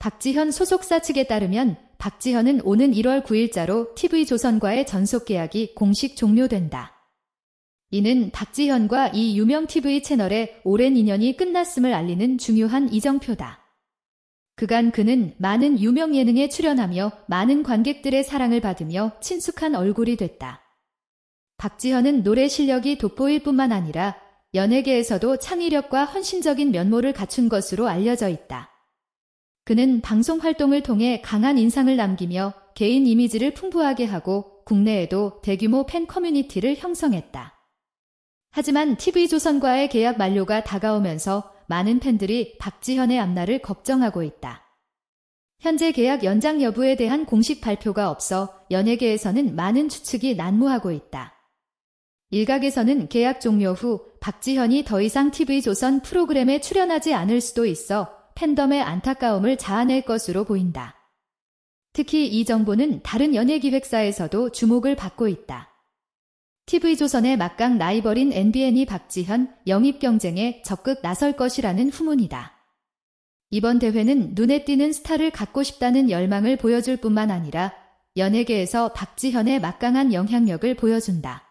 박지현 소속사 측에 따르면 박지현은 오는 1월 9일자로 TV조선과의 전속 계약이 공식 종료된다. 이는 박지현과 이 유명 TV 채널의 오랜 인연이 끝났음을 알리는 중요한 이정표다. 그간 그는 많은 유명 예능에 출연하며 많은 관객들의 사랑을 받으며 친숙한 얼굴이 됐다. 박지현은 노래 실력이 돋보일 뿐만 아니라 연예계에서도 창의력과 헌신적인 면모를 갖춘 것으로 알려져 있다. 그는 방송 활동을 통해 강한 인상을 남기며 개인 이미지를 풍부하게 하고 국내에도 대규모 팬 커뮤니티를 형성했다. 하지만 TV조선과의 계약 만료가 다가오면서 많은 팬들이 박지현의 앞날을 걱정하고 있다. 현재 계약 연장 여부에 대한 공식 발표가 없어 연예계에서는 많은 추측이 난무하고 있다. 일각에서는 계약 종료 후 박지현이 더 이상 TV조선 프로그램에 출연하지 않을 수도 있어 팬덤의 안타까움을 자아낼 것으로 보인다. 특히 이 정보는 다른 연예 기획사에서도 주목을 받고 있다. TV조선의 막강 라이벌인 NBN이 박지현 영입 경쟁에 적극 나설 것이라는 후문이다. 이번 대회는 눈에 띄는 스타를 갖고 싶다는 열망을 보여줄 뿐만 아니라 연예계에서 박지현의 막강한 영향력을 보여준다.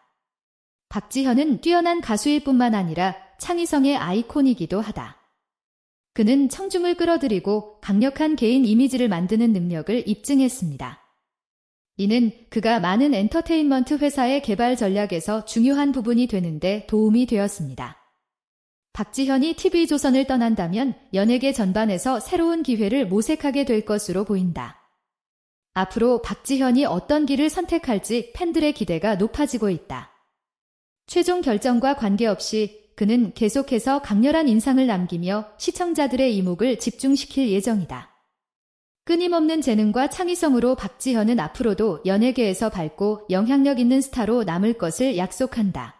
박지현은 뛰어난 가수일 뿐만 아니라 창의성의 아이콘이기도 하다. 그는 청중을 끌어들이고 강력한 개인 이미지를 만드는 능력을 입증했습니다. 이는 그가 많은 엔터테인먼트 회사의 개발 전략에서 중요한 부분이 되는데 도움이 되었습니다. 박지현이 TV조선을 떠난다면 연예계 전반에서 새로운 기회를 모색하게 될 것으로 보인다. 앞으로 박지현이 어떤 길을 선택할지 팬들의 기대가 높아지고 있다. 최종 결정과 관계없이 그는 계속해서 강렬한 인상을 남기며 시청자들의 이목을 집중시킬 예정이다. 끊임없는 재능과 창의성으로 박지현은 앞으로도 연예계에서 밝고 영향력 있는 스타로 남을 것을 약속한다.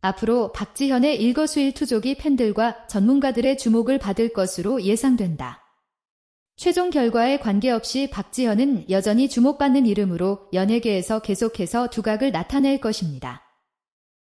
앞으로 박지현의 일거수일투족이 팬들과 전문가들의 주목을 받을 것으로 예상된다. 최종 결과에 관계없이 박지현은 여전히 주목받는 이름으로 연예계에서 계속해서 두각을 나타낼 것입니다.